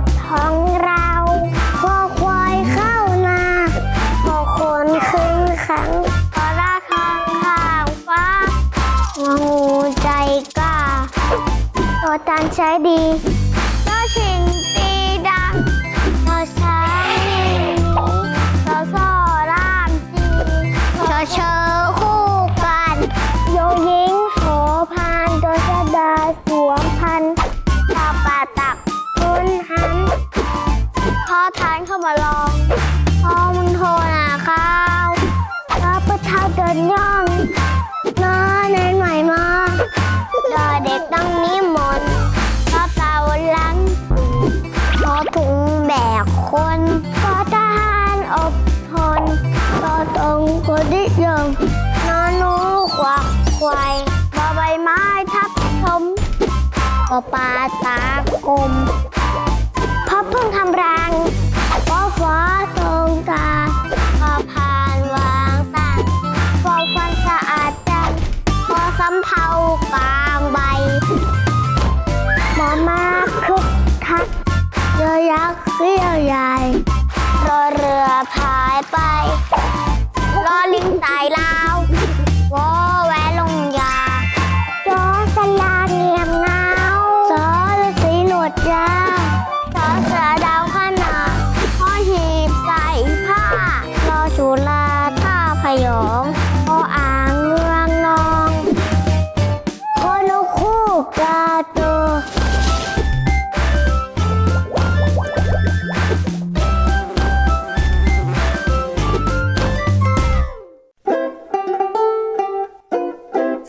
ดของเราพอควายเข้านาพอคนขึ้นขังพอราคางข้าวฟ้างูใจกล้าตัวตันใช้ดี ปลาตากลมพอเพิ่งทำรังก็ฟ้าทรงกาพอผ่านวางตังพอฟันสะอาดจังพอสำเภากลางใบหมอมาคึกคักเรือยักษ์เรียวใหญ่รอเรือพายไป รอลิงตายลา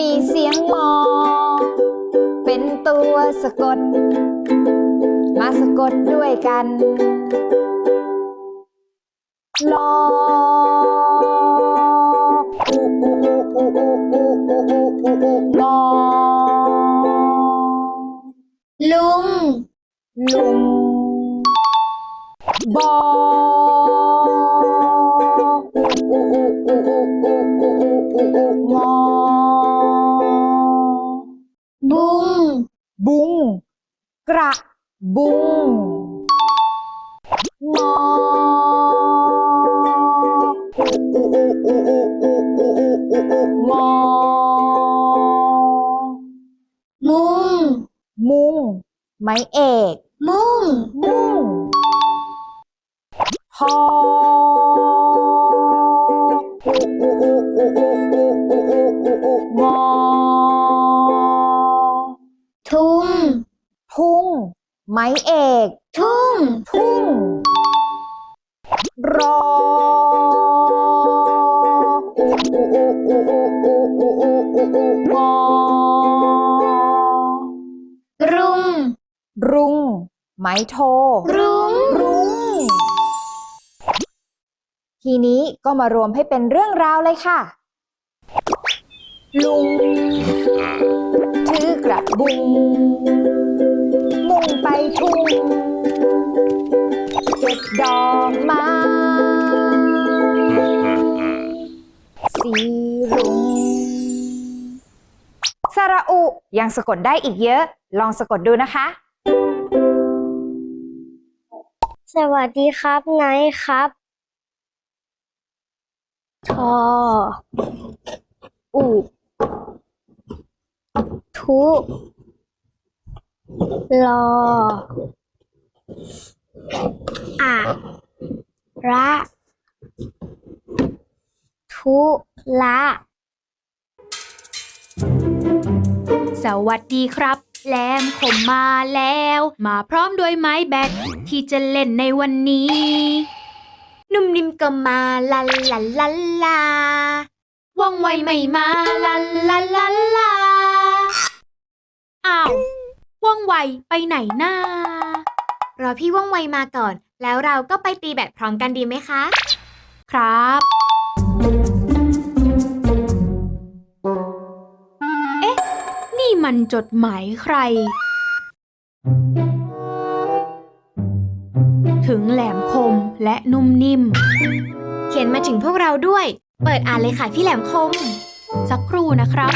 มีเสียงมอ เป็นตัวสะกด มาสะกดด้วยกันลออูอูอูอูอูอูอูอูอูลอลุง ลุง บออูอูอูอูอูอูอูอู บุง กระบุงงอมอมุง มุง ไม้เอก มุ่ง มุ่งพอ ม้เอก ทุ่ง ทุ่ง รออูอูอูอูอูอูอูอูอูงอรุง รุง ไม้โท รุ้งรุ้งทีนี้ก็มารวมให้เป็นเรื่องราวเลยค่ะ ลุง ถือกระบุง มุ่งไปทุ่งเก็บดอกไม้สีรุ้งสระอุยังสะกดได้อีกเยอะ ลองสะกดดูนะคะ สวัสดีครับไนท์ครับทออุทุ รออะระทุละสวัสดีครับ แลมคมมาแล้ว มาพร้อมด้วยไม้แบตที่จะเล่นในวันนี้ นุ่มนิ่มก็มาลาลาลาลาว่องไวไม่มาลาลาลาลาอ้าว ว่องไวไปไหนหน้ารอพี่ว่องไวมาก่อน แล้วเราก็ไปตีแบบพร้อมกันดีไหมคะ ครับ เอ๊ะ นี่มันจดหมายใคร ถึงแหลมคมและนุ่มนิ่ม เขียนมาถึงพวกเราด้วย เปิดอ่านเลยค่ะพี่แหลมคม สักครู่นะครับ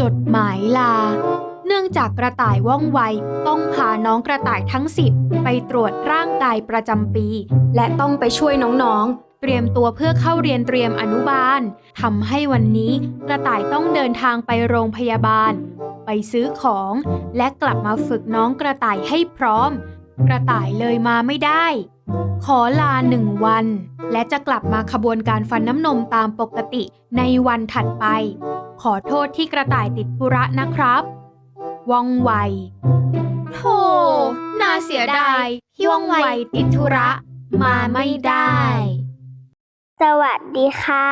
จดหมายลา เนื่องจากกระต่ายว่องไวต้องพาน้องกระต่ายทั้งสิบไปตรวจร่างกายประจำปี และต้องไปช่วยน้องๆ เตรียมตัวเพื่อเข้าเรียนเตรียมอนุบาลทำให้วันนี้กระต่ายต้องเดินทางไปโรงพยาบาล ไปซื้อของ และกลับมาฝึกน้องกระต่ายให้พร้อม กระต่ายเลยมาไม่ได้ ขอลาหนึ่งวัน และจะกลับมาขบวนการฟันน้ำนมตามปกติในวันถัดไป ขอโทษที่กระต่ายติดธุระนะครับว่องไวโธ่น่าเสียดายที่ว่องไวติดธุระ มาไม่ได้ สวัสดีค่ะ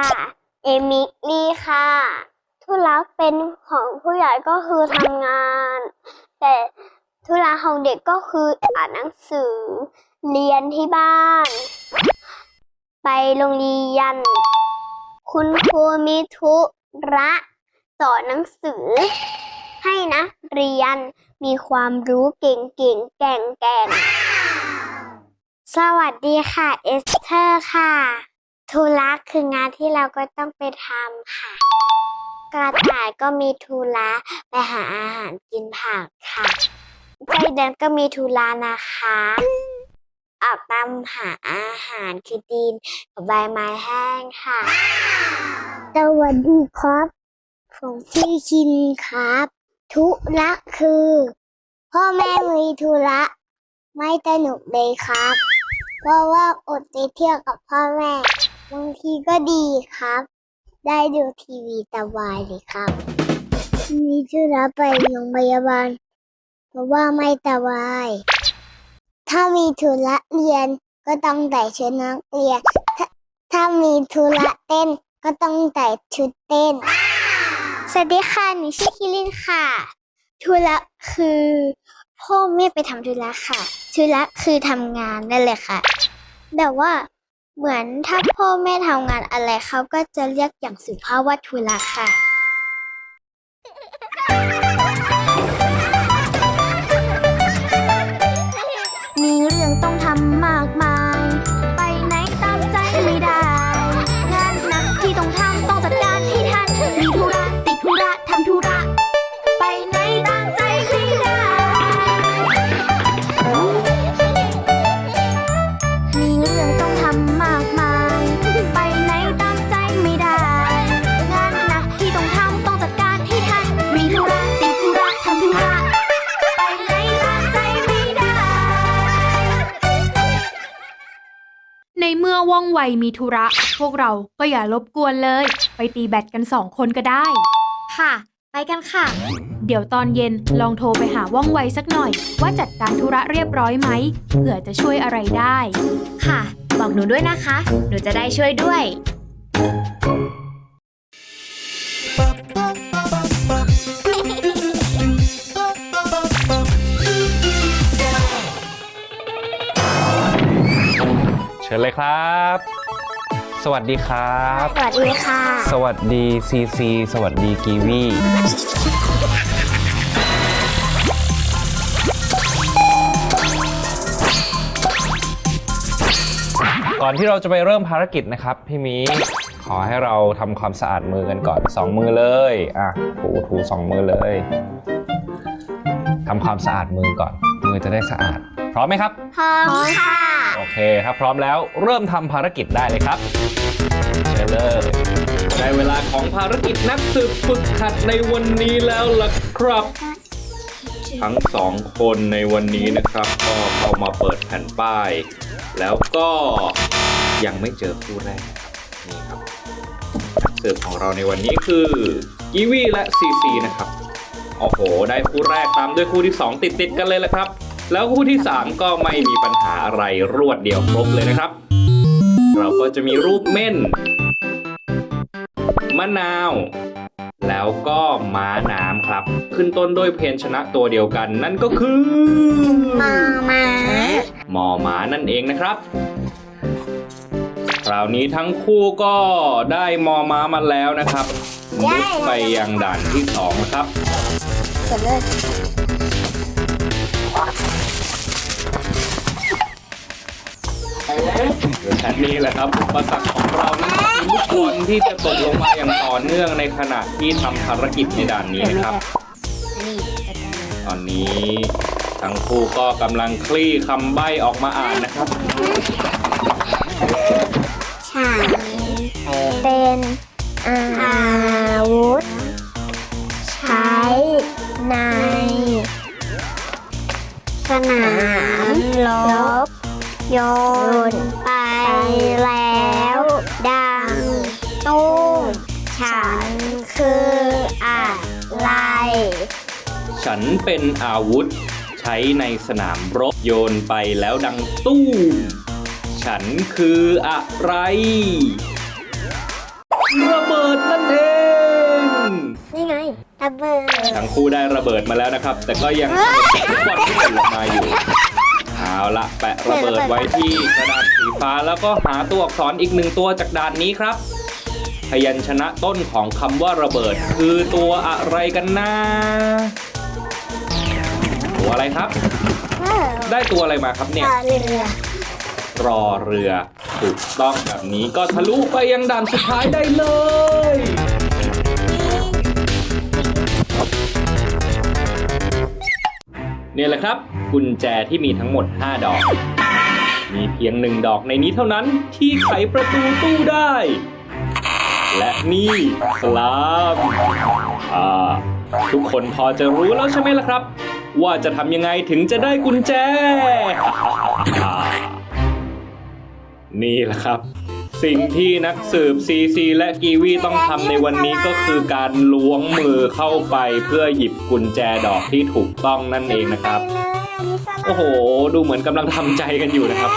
เอมิลี่ค่ะ ธุระเป็นของผู้ใหญ่ก็คือทำงาน แต่ธุระของเด็กก็คืออ่านหนังสือ เรียนที่บ้าน ไปโรงเรียน คุณครูมีธุระสอนหนังสือ ให้นักเรียนมีความรู้เก่งๆแก่งๆสวัสดีค่ะ เอสเธอร์ค่ะ ธุระคืองานที่เราก็ต้องไปทำค่ะ กระต่ายก็มีธุระไปหาอาหารกินผักค่ะไส้เดือนก็มีธุระนะคะ ออกตามหาอาหารคือดินกับใบไม้แห้งค่ะ สวัสดีครับ ผมชื่อชินครับธุระคือ พ่อแม่มีธุระไม่สนุกเลยครับ เพราะว่าอดไปเที่ยวกับพ่อแม่บางทีก็ดีครับ ได้ดูทีวีสบายเลยครับมีธุระไปโรงพยาบาลเพราะว่าไม่สบาย ถ้ามีธุระเรียนก็ต้องใส่ชุดนักเรียน ถ้าถ้ามีธุระเต้นก็ต้องใส่ชุดเต้น สวัสดีค่ะ หนูชื่อคิรินค่ะ ธุระคือพ่อแม่ไปทำธุระค่ะ ธุระคือทำงานนั่นแหละค่ะแต่ว่าเหมือนถ้าพ่อแม่ทำงานอะไรเขาก็จะเรียกอย่างสุภาพว่าธุระค่ะ มากมา ว่องไวมีธุระ พวกเราก็อย่ารบกวนเลย ไปตีแบดกันสองคนก็ได้ ค่ะ ไปกันค่ะ เดี๋ยวตอนเย็นลองโทรไปหาว่องไวสักหน่อย ว่าจัดการธุระเรียบร้อยไหมเผื่อจะช่วยอะไรได้ ค่ะ บอกหนูด้วยนะคะ หนูจะได้ช่วยด้วย ชิญเลยครับ สวัสดีครับ สวัสดีค่ะ สวัสดีซีซีสวัสดีกีวีก่อนที่เราจะไปเริ่มภารกิจนะครับ พี่หมีขอให้เราทำความสะอาดมือกันก่อนสองมือเลยอะถูถูสองมือเลยทำความสะอาดมือก่อน มือจะได้สะอาด พร้อมไหมครับ พร้อมค่ะ โอเค ถ้าพร้อมแล้วเริ่มทำภารกิจได้เลยครับเชิญเลยได้เวลาของภารกิจนักสืบฝึกหัดในวันนี้แล้วล่ะครับ ทั้งสองคนในวันนี้นะครับ ก็เข้ามาเปิดแผ่นป้าย แล้วก็ยังไม่เจอคู่แรกนี่ครับนักสืบของเราในวันนี้คือกีวีและซีซีนะครับโอ้โห ได้คู่แรกตามด้วยคู่ที่สองติดติดๆกันเลยละครับ แล้วคู่ที่ 3 ก็ไม่มีปัญหาอะไรรวดเดียวครบเลยนะครับ เราก็จะมีรูปเม่น มะนาว แล้วก็ม้าน้ำครับ ขึ้นต้นด้วยเพนชนะตัวเดียวกันนั่นก็คือมามาหมอหมานั่นเองนะครับคราวนี้ทั้งคู่ก็ได้มอม้ามาแล้วนะครับมุดไปยังด่านที่สองนะครับ นี่แหละครับอุปสรรคของเรานะครับคือลูกบอลที่จะตกลงมาอย่างต่อเนื่องในขณะที่ทำภารกิจในด่านนี้นะครับตอนนี้ทั้งคู่ก็กำลังคลี่คำใบ้ออกมาอ่านนะครับฉันเป็นอาวุธ ใช้ในสนามรบ โยนไปแล้ว ดังตุ้มฉันคืออะไร ฉันเป็นอาวุธ ใช้ในสนามรบโยนไปแล้วดังตู้มฉันคืออะไร ระเบิดนั่นเอง นี่ไงระเบิดทั้งคู่ได้ระเบิดมาแล้วนะครับ แต่ก็ยังลูกบอลที่ตกลงมาอยู่ เอาละแปะระเบิดไว้ที่กระดาษสีฟ้าแล้วก็หาตัวอักษรอีกหนึ่งตัวจากด่านนี้ครับ พยัญชนะต้นของคำว่าระเบิด คือตัวอะไรกันนะตัวอะไรครับ ได้ตัวอะไรมาครับเนี่ยต่อเรือรอเรือถูกต้องแบบนี้ก็ทะลุไปยังด่านสุดท้ายได้เลยเนี่ยแหละครับ กุญแจที่มีทั้งหมด 5 ดอก มีเพียงหนึ่งดอกในนี้เท่านั้นที่ไขประตูตู้ได้ และนี่ครับอ่าทุกคนพอจะรู้แล้วใช่ไหมล่ะครับ ว่าจะทำยังไงถึงจะได้กุญแจ นี่แหละครับ สิ่งที่นักสืบซีซีและกีวีต้องทำในวันนี้ก็คือการล้วงมือเข้าไปเพื่อหยิบกุญแจดอกที่ถูกต้องนั่นเองนะครับ โอ้โห ดูเหมือนกำลังทำใจกันอยู่นะครับ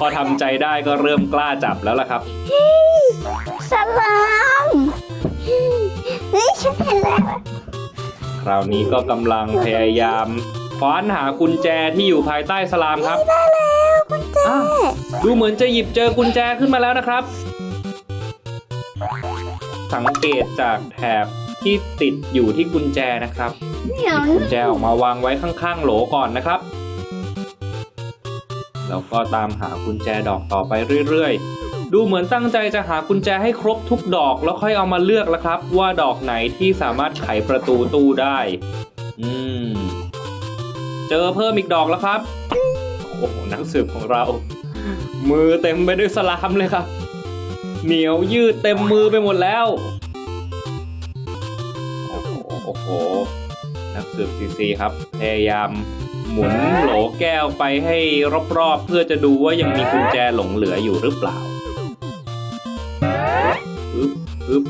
พอทำใจได้ก็เริ่มกล้าจับแล้วล่ะครับสลามนี่ฉันเห็นแล้วคราวนี้ก็กำลังพยายามคว้านหากุญแจที่อยู่ภายใต้สลามครับ อ้าวดูเหมือนจะหยิบเจอกุญแจขึ้นมาแล้วนะครับ สังเกตจากแถบที่ติดอยู่ที่กุญแจนะครับหยิบกุญแจออกมาวางไว้ข้างๆโหลก่อนนะครับ แล้วก็ตามหากุญแจดอกต่อไปเรื่อยๆ ดูเหมือนตั้งใจจะหากุญแจให้ครบทุกดอกแล้วค่อยเอามาเลือกแล้วครับ ว่าดอกไหนที่สามารถไขประตูตู้ได้ อืม เจอเพิ่มอีกดอกแล้วครับ โอ้โหนักสืบของเรา มือเต็มไปด้วยสลามเลยครับ เหนียวยืดเต็มมือไปหมดแล้วโอ้โหโอ้โห นักสืบซีซีครับ พยายามหมุนโหลแก้วไปให้รอบๆ เพื่อจะดูว่ายังมีกุญแจหลงเหลืออยู่หรือเปล่าปึ๊บปึ๊บ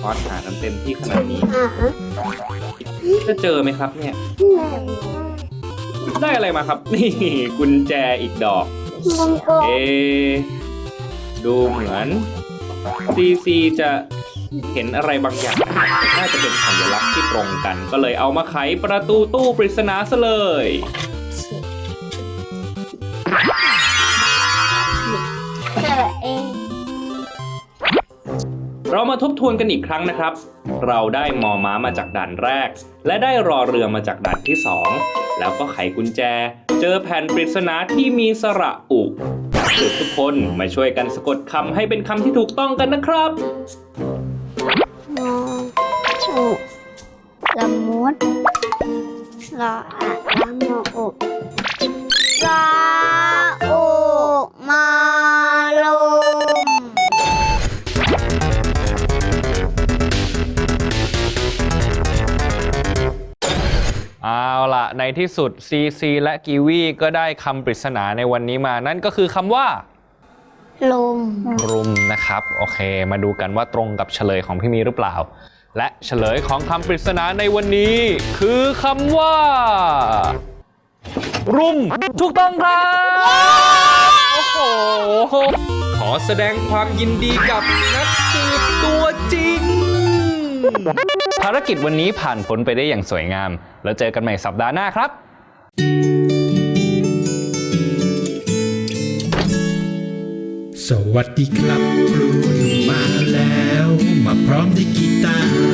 พอดหาน้ำเต็มที่ขนาดนี้อ่าฮะจะเจอไหมครับเนี่ย ได้อะไรมาครับ นี่กุญแจอีกดอกวงกลมเอะดูเหมือนซีซีจะเห็นอะไรบางอย่างนะครับน่าจะเป็นสัญลักษณ์ที่ตรงกัน ก็เลยเอามาไขประตูตู้ปริศนาซะเลย เรามาทบทวนกันอีกครั้งนะครับ เราได้มอม้ามาจากด่านแรก และได้รอเรือมาจากด่านที่สองแล้วก็ไขกุญแจ เจอแผ่นปริศนาที่มีสระอุทุกคนมาช่วยกันสะกดคำให้เป็นคำที่ถูกต้องกันนะครับมองอุละมุดรออะละโมอุรออุมา ล่ะในที่สุด CC และกีวีก็ได้คำปริศนาในวันนี้มานั่นก็คือคำว่าลุมรุมนะครับ โอเค มาดูกันว่าตรงกับเฉลยของพี่มีหรือเปล่า และเฉลยของคำปริศนาในวันนี้ คือคำว่า รุม ถูกต้องครับ โอ้โห ขอแสดงความยินดีกับนักสืบตัวจริง ภารกิจวันนี้ผ่านพ้นไปได้อย่างสวยงาม แล้วเจอกันใหม่สัปดาห์หน้าครับสวัสดีครับครูหนุ่มมาแล้ว มาพร้อมด้วยกีตาร์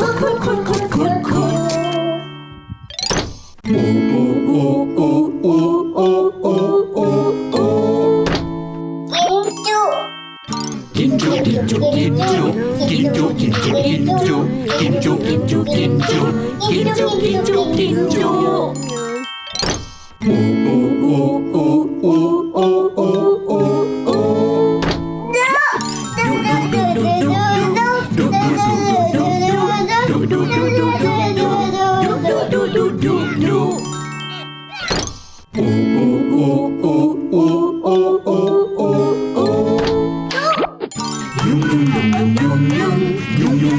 oh, oh, oh, oh.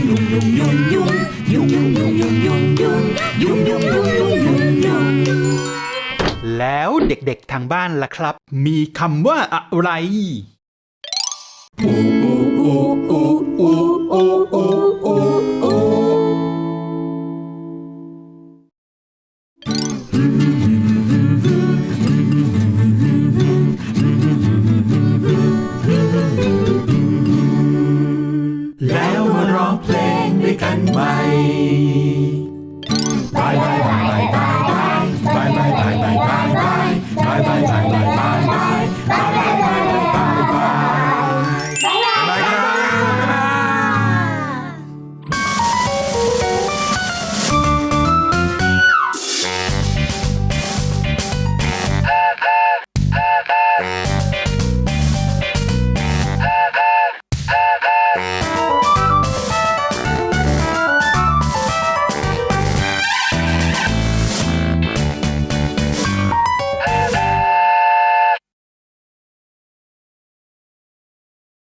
ยุ่งยุ่งยุ่งยุ่งยุ่งยุ่งยุ่งยุ่งยุ่งยุ่งยุ่งยุ่งยุ่งยุ่งยุ่งยุ่งแล้วเด็กๆทางบ้านล่ะครับ มีคำว่าอะไรอูอูอูอูอูอูอูอู